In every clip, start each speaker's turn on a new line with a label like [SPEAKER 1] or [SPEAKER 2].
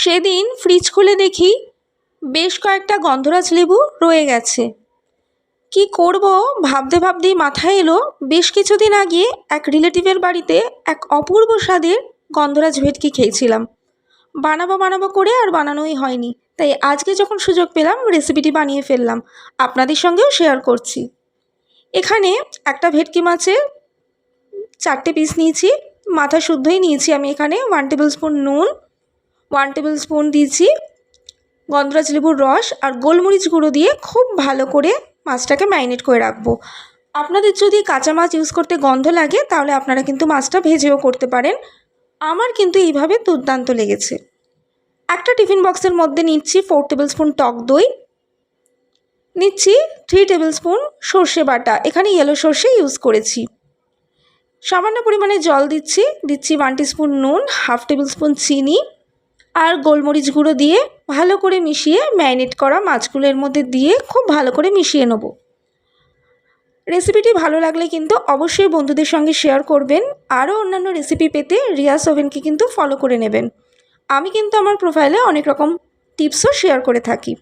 [SPEAKER 1] সেদিন ফ্রিজ খুলে দেখি বেশ কয়েকটা গন্ধরাজ লেবু রয়ে গেছে। কি করব ভাবতে ভাবতেই মাথায় এলো, বেশ কিছুদিন আগে এক রিলেটিভের বাড়িতে এক অপূর্ব স্বাদের গন্ধরাজ ভেটকি খেয়েছিলাম। বানাবো বানাবো করে আর বানানোই হয়নি, তাই আজকে যখন সুযোগ পেলাম রেসিপিটি বানিয়ে ফেললাম, আপনাদের সঙ্গেও শেয়ার করছি। এখানে একটা ভেটকি মাছের চারটে পিস নিয়েছি, মাথা শুদ্ধই নিয়েছি আমি এখানে ওয়ান টেবিল স্পুন নুন ওয়ান টেবিল স্পুন দিয়েছি। গন্ধরাজ লেবুর রস আর গোলমরিচ গুঁড়ো দিয়ে খুব ভালো করে মাছটাকে ম্যারিনেট করে রাখব। আপনাদের যদি কাঁচা মাছ ইউজ করতে গন্ধ লাগে, তাহলে আপনারা কিন্তু মাছটা ভেজেও করতে পারেন। আমার কিন্তু এইভাবে দুর্দান্ত লেগেছে। একটা টিফিন বক্সের মধ্যে নিচ্ছি ফোর টেবিল স্পুন টক দই। নিচ্ছি থ্রি টেবিল স্পুন সর্ষে বাটা। এখানে ইয়েলো সর্ষে ইউজ করেছি। সামান্য পরিমাণে জল দিচ্ছি। দিচ্ছি ওয়ান স্পুন নুন হাফ টেবিল স্পুন চিনি। আর গোলমরিচ গুঁড়ো দিয়ে ভালো করে মিশিয়ে ম্যারিনেট করা মাছগুলোর মধ্যে দিয়ে খুব ভালো করে মিশিয়ে নেব। রেসিপিটি ভালো লাগলে কিন্তু অবশ্যই বন্ধুদের সঙ্গে শেয়ার করবেন। আরও অন্যান্য রেসিপি পেতে রিয়াস ওভেনকে কিন্তু ফলো করে নেবেন। আমি কিন্তু আমার প্রোফাইলে অনেক রকম টিপসও শেয়ার করে থাকি।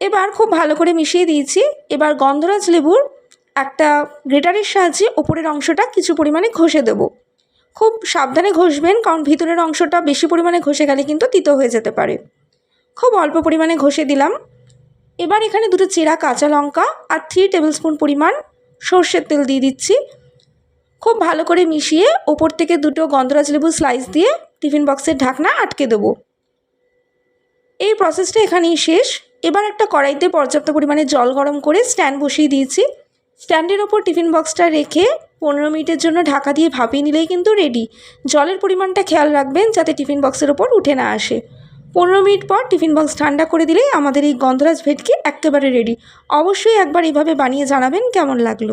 [SPEAKER 1] এবার খুব ভালো করে মিশিয়ে দিয়েছি। এবার গন্ধরাজ লেবুর একটা গ্রেটারের সাহায্যে ওপরের অংশটা কিছু পরিমাণে ঘষে দেবো। খুব সাবধানে ঘষবেন, কারণ ভিতরের অংশটা বেশি পরিমাণে ঘষে গেলে কিন্তু তিতো হয়ে যেতে পারে। খুব অল্প পরিমাণে ঘষে দিলাম। এবার এখানে দুটো চেরা কাঁচা লঙ্কা আর থ্রি টেবিল স্পুন পরিমাণ সর্ষের তেল দিয়ে দিচ্ছি। খুব ভালো করে মিশিয়ে ওপর থেকে দুটো গন্ধরাজ লেবু স্লাইস দিয়ে টিফিন বক্সের ঢাকনা আটকে দেবো। এই প্রসেসটা এখানেই শেষ। এবার একটা কড়াইতে পর্যাপ্ত পরিমাণে জল গরম করে স্ট্যান্ড বসিয়ে দিয়েছি। স্ট্যান্ডের ওপর টিফিন বক্সটা রেখে পনেরো মিনিটের জন্য ঢাকা দিয়ে ভাপিয়ে নিলেই কিন্তু রেডি জলের পরিমাণটা খেয়াল রাখবেন যাতে টিফিন বক্সের ওপর উঠে না আসে। পনেরো মিনিট পর টিফিন বক্স ঠান্ডা করে দিলেই আমাদের এই গন্ধরাজ ভেটকি একেবারে রেডি অবশ্যই একবার এভাবে বানিয়ে জানাবেন কেমন লাগল।